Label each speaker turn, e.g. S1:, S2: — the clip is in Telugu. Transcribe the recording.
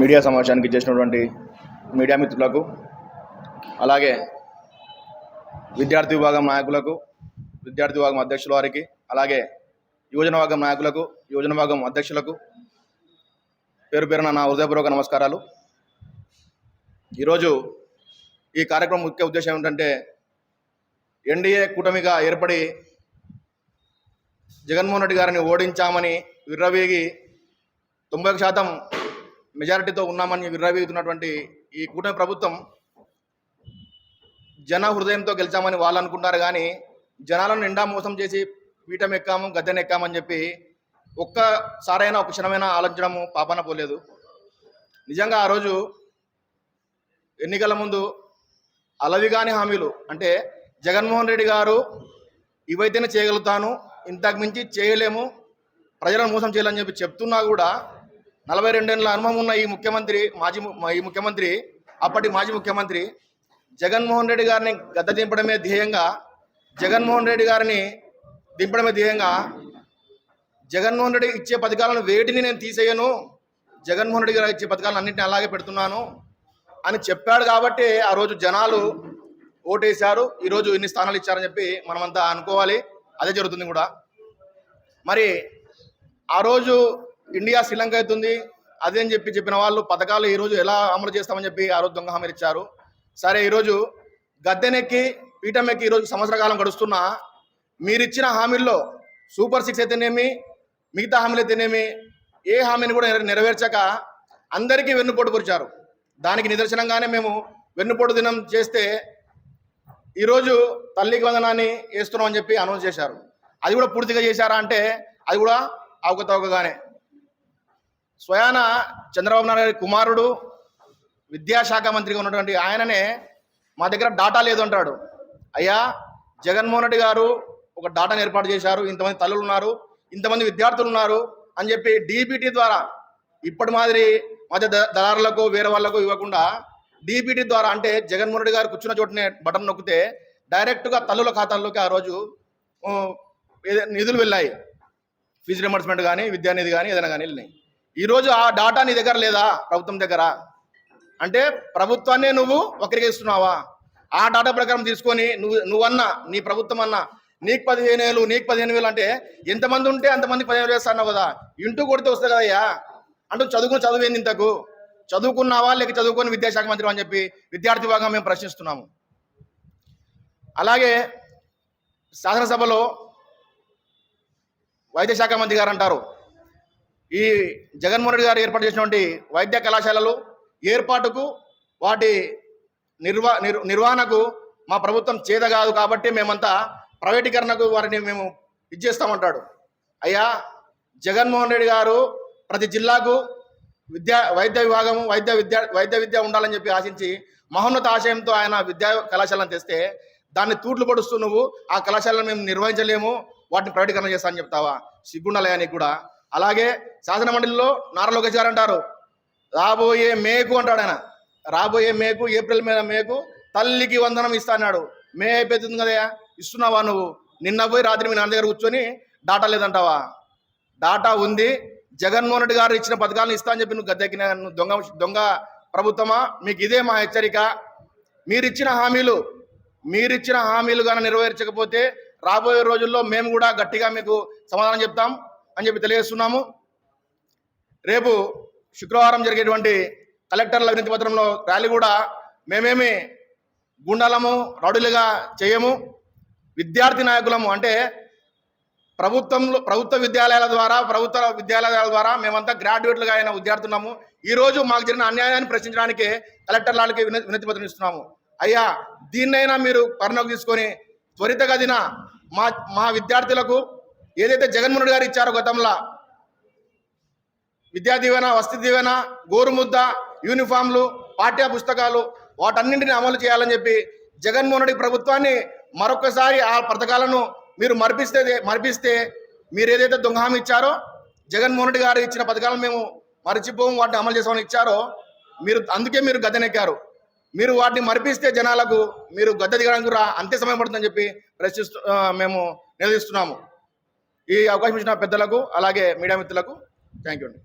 S1: మీడియా సమావేశానికి చేసినటువంటి మీడియా మిత్రులకు అలాగే విద్యార్థి విభాగం నాయకులకు విద్యార్థి విభాగం అధ్యక్షుల వారికి అలాగే యువజన విభాగం నాయకులకు యువజన విభాగం అధ్యక్షులకు పేరు పేరున నా హృదయపూర్వక నమస్కారాలు. ఈరోజు ఈ కార్యక్రమం ముఖ్య ఉద్దేశం ఏమిటంటే ఎన్డీఏ కూటమిగా ఏర్పడి జగన్మోహన్ రెడ్డి గారిని ఓడించామని విర్రవీగి తొంభై శాతం మెజారిటీతో ఉన్నామని విర్రవీగుతున్నటువంటి ఈ కూటమి ప్రభుత్వం జన హృదయంతో గెలిచామని వాళ్ళు అనుకుంటారు కానీ జనాలను నిండా మోసం చేసి పీఠం ఎక్కాము గద్దెని ఎక్కామని చెప్పి ఒక్కసారైనా ఒక క్షణమైనా ఆలోచించడము పాపన పోలేదు. నిజంగా ఆ రోజు ఎన్నికల ముందు అలవి కాని హామీలు అంటే జగన్మోహన్ రెడ్డి గారు ఇవైతేనే చేయగలుగుతాను ఇంతకు మించి చేయలేము ప్రజలను మోసం చేయాలని చెప్పి చెప్తున్నా కూడా నలభై రెండేళ్ళ అనుభవం ఉన్న ఈ ముఖ్యమంత్రి మాజీ ఈ ముఖ్యమంత్రి అప్పటి మాజీ ముఖ్యమంత్రి జగన్మోహన్ రెడ్డి గారిని గద్ద దింపడమే ధ్యేయంగా జగన్మోహన్ రెడ్డి గారిని దింపడమే ధ్యేయంగా జగన్మోహన్ రెడ్డి ఇచ్చే పథకాలను వేటిని నేను తీసేయను జగన్మోహన్ రెడ్డి గారు ఇచ్చే పథకాలను అన్నింటినీ అలాగే పెడుతున్నాను అని చెప్పాడు కాబట్టి ఆ రోజు జనాలు ఓటేశారు. ఈరోజు ఇన్ని స్థానాలు ఇచ్చారని చెప్పి మనమంతా అనుకోవాలి. అదే జరుగుతుంది కూడా. మరి ఆ రోజు ఇండియా శ్రీలంక అవుతుంది అదే అని చెప్పి చెప్పిన వాళ్ళు పథకాలు ఈరోజు ఎలా అమలు చేస్తామని చెప్పి ఆ రోజు దొంగ హామీలు ఇచ్చారు. సరే ఈరోజు గద్దెనెక్కి పీఠం ఎక్కి ఈరోజు సంవత్సర కాలం గడుస్తున్నా మీరిచ్చిన హామీల్లో సూపర్ సిక్స్ అయితేనేమి మిగతా హామీలు అయితేనేమి ఏ హామీని కూడా నెరవేర్చక అందరికీ వెన్నుపోటు పొరిచారు. దానికి నిదర్శనంగానే మేము వెన్నుపోటు దినం చేస్తే ఈరోజు తల్లికి వందనాన్ని వేస్తున్నాం అని చెప్పి అనౌన్స్ చేశారు. అది కూడా పూర్తిగా చేశారా అంటే అది కూడా అవకతవకగానే స్వయాన చంద్రబాబు నాయుడు గారి కుమారుడు విద్యాశాఖ మంత్రిగా ఉన్నటువంటి ఆయననే మా దగ్గర డాటా లేదు అంటాడు. అయ్యా జగన్మోహన్ రెడ్డి గారు ఒక డాటాను ఏర్పాటు చేశారు ఇంతమంది తల్లులు ఉన్నారు ఇంతమంది విద్యార్థులు ఉన్నారు అని చెప్పి డీబీటీ ద్వారా ఇప్పటి మాదిరి మధ్య ద- దళారులకు వేరే వాళ్ళకు ఇవ్వకుండా డీబీటీ ద్వారా అంటే జగన్మోహన్ రెడ్డి గారు కూర్చున్న చోటనే బటన్ నొక్కితే డైరెక్ట్గా తల్లుల ఖాతాల్లోకి ఆ రోజు నిధులు వెళ్ళాయి. ఫీజు రిమర్స్మెంట్ కానీ విద్యానిధి కానీ ఏదైనా కానీ వెళ్ళినాయి. ఈరోజు ఆ డాటా నీ దగ్గర లేదా? ప్రభుత్వం దగ్గర. అంటే ప్రభుత్వాన్నే నువ్వు వక్రీకరిస్తున్నావా? ఆ డాటా ప్రకారం తీసుకొని నువ్వు నువ్వన్నా నీ ప్రభుత్వం అన్నా నీకు పదిహేను వేలు నీకు పదిహేను వేలు అంటే ఎంతమంది ఉంటే అంతమంది పదిహేను వేలు అన్నావు కదా? ఇంటూ కొడితే వస్తుంది కదయ్యా అంటూ చదువుకుని చదువేంది ఇంతకు? చదువుకున్నావా లేక చదువుకొని విద్యాశాఖ మంత్రి అని చెప్పి విద్యార్థి విభాగం మేము ప్రశ్నిస్తున్నాము. అలాగే శాసనసభలో వైద్య శాఖ మంత్రి గారు అంటారు ఈ జగన్మోహన్ రెడ్డి గారు ఏర్పాటు చేసినటువంటి వైద్య కళాశాలలు ఏర్పాటుకు వాటి నిర్వా నిర్ నిర్వహణకు మా ప్రభుత్వం చేత కాదు కాబట్టి మేమంతా ప్రైవేటీకరణకు వారిని మేము ఇచ్చేస్తామంటాడు. అయ్యా జగన్మోహన్ రెడ్డి గారు ప్రతి జిల్లాకు విద్యా వైద్య విభాగం వైద్య విద్య వైద్య విద్య ఉండాలని చెప్పి ఆశించి మహోన్నత ఆశయంతో ఆయన విద్యా కళాశాలను తెస్తే దాన్ని తూట్లు పడుస్తూ నువ్వు ఆ కళాశాలను మేము నిర్వహించలేము వాటిని ప్రైవేటీకరణ చేస్తా అని చెప్తావా? సిగ్గుండాలయా నీకు కూడా. అలాగే శాసన మండలిలో నారా లోకేష్ గారు అంటారు రాబోయే మేకు అంటాడు ఆయన. రాబోయే మేకు ఏప్రిల్ మీద మేకు తల్లికి వందనం ఇస్తా అన్నాడు. మే అయిపోతుంది కదయా ఇస్తున్నావా నువ్వు? నిన్న పోయి రాత్రి మీ నాన్న దగ్గర కూర్చొని డాటా లేదంటావా? డాటా ఉంది. జగన్మోహన్ రెడ్డి గారు ఇచ్చిన పథకాలను ఇస్తా అని చెప్పి నువ్వు గద్దెక్కిన దొంగ దొంగ ప్రభుత్వమా? మీకు ఇదే మా హెచ్చరిక. మీరిచ్చిన హామీలు మీరిచ్చిన హామీలు కానీ నెరవేర్చకపోతే రాబోయే రోజుల్లో మేము కూడా గట్టిగా మీకు సమాధానం చెప్తాం. అని చెప్పి తెలియజేస్తున్నాము. రేపు శుక్రవారం జరిగేటువంటి కలెక్టర్ల వినతి పత్రంలో ర్యాలీ కూడా మేమేమి గుండాలము రౌడీలుగా చేయము. విద్యార్థి నాయకులము అంటే ప్రభుత్వంలో ప్రభుత్వ విద్యాలయాల ద్వారా ప్రభుత్వ విద్యాలయాల ద్వారా మేమంతా గ్రాడ్యుయేట్లుగా అయిన విద్యార్థున్నాము ఈరోజు మాకు జరిగిన అన్యాయాన్ని ప్రశ్నించడానికి కలెక్టర్లకి వినతి పత్రం ఇస్తున్నాము. అయ్యా దీన్నైనా మీరు పరిణోగం తీసుకొని త్వరితగదిన మా మా విద్యార్థులకు ఏదైతే జగన్మోహన్ గారు ఇచ్చారో గతంలో విద్యా దీవెన వసతి దీవెన గోరుముద్ద యూనిఫామ్లు పాఠ్య పుస్తకాలు వాటన్నింటిని అమలు చేయాలని చెప్పి జగన్మోహన్ రెడ్డి ప్రభుత్వాన్ని మరొకసారి ఆ పథకాలను మీరు మరిపిస్తే మరిపిస్తే మీరు ఏదైతే దొంగ హామీ ఇచ్చారో జగన్మోహన్ రెడ్డి గారు ఇచ్చిన పథకాలను మేము మరిచిపోము వాటిని అమలు చేసామని ఇచ్చారో మీరు అందుకే మీరు గద్దెనెక్కారు. మీరు వాటిని మరిపిస్తే జనాలకు మీరు గద్దె దిగడానికి కూడా అంతే సమయం పడుతుందని చెప్పి ప్రశ్నిస్తూ మేము నిలదీస్తున్నాము. ఈ అవకాశం ఇచ్చిన పెద్దలకు అలాగే మీడియా మిత్రులకు థ్యాంక్ యూ అండి.